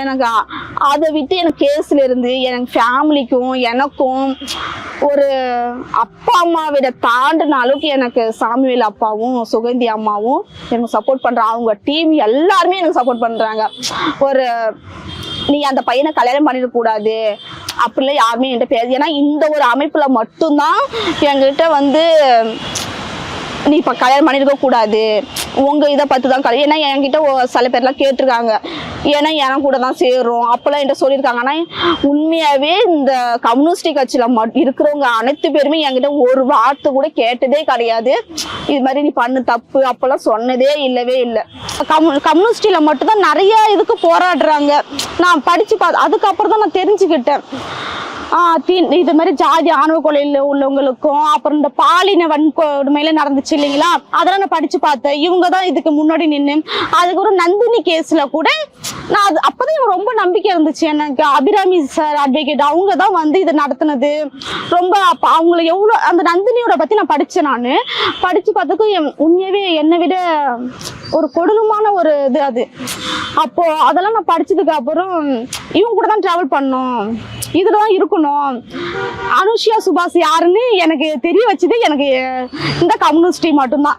எனக்கு அதை விட்டு எனக்கு கேஸ்ல இருந்து எனக்கு ஃபேமிலிக்கும் எனக்கும் ஒரு அப்பா அம்மாவிட தாண்டின அளவுக்கு எனக்கு சாமுவேல் அப்பாவும் சுகந்தி அம்மாவும் எனக்கு சப்போர்ட் பண்ணுறாங்க அவங்க டீம் எல்லாருமே எனக்கு சப்போர்ட் பண்ணுறாங்க ஒரு நீ அந்த பையனை கல்யாணம் பண்ணிடக்கூடாது அப்படிலாம் யாருமே என்கிட்ட பேச ஏன்னா இந்த ஒரு அமைப்பில் மட்டும்தான் என்கிட்ட வந்து நீ இப்போ கல்யாணம் பண்ணியிருக்க கூடாது. உங்கள் இதை பார்த்து தான் கல்யாணம் ஏன்னா என்கிட்ட சில பேர்லாம் கேட்டிருக்காங்க. ஏன்னா என் கூட தான் சேரும். அப்போல்லாம் என்கிட்ட சொல்லியிருக்காங்க. ஆனால் உண்மையாகவே இந்த கம்யூனிஸ்ட் கட்சியில் மட் இருக்கிறவங்க அனைத்து பேருமே என்கிட்ட ஒரு வார்த்தை கூட கேட்டதே கிடையாது. இது மாதிரி நீ பண்ணு தப்பு அப்போல்லாம் சொன்னதே இல்லவே இல்லை. கம்யூ கம்யூனிஸ்டியில் மட்டும்தான் நிறைய இதுக்கு போராடுறாங்க. நான் படித்து பார்த்து அதுக்கப்புறம் தான் நான் தெரிஞ்சுக்கிட்டேன். இது மாதிரி ஜாதி ஆணவ கொலையில உள்ளவங்களுக்கும் அப்புறம் இந்த பாலின வன்கொடுமையில நடந்துச்சு இல்லைங்களா? அதெல்லாம் நான் படிச்சு பார்த்தேன். இவங்க தான் இதுக்கு முன்னாடி நின்று அதுக்கப்புறம் நந்தினி கேஸ்ல கூட நான் அது அப்பதான் எனக்கு ரொம்ப நம்பிக்கை இருந்துச்சு. எனக்கு அபிராமி சார் அட்வொகேட் அவங்க தான் வந்து இதை நடத்தினது. ரொம்ப அப்போ அவங்கள எவ்வளோ அந்த நந்தினியோட பற்றி நான் படித்தேன் நான். படித்து பார்த்துக்கும் என் உண்மையவே என்னை விட ஒரு கொடூரமான ஒரு இது அது. அப்போது அதெல்லாம் நான் படித்ததுக்கு அப்புறம் இவங்க கூட தான் ட்ராவல் பண்ணோம். இதில் தான் இருக்கணும். அனுஷியா சுபாஷ் யாருன்னு எனக்கு தெரிய வச்சது எனக்கு இந்த கம்யூனிஸ்டி மட்டும்தான்.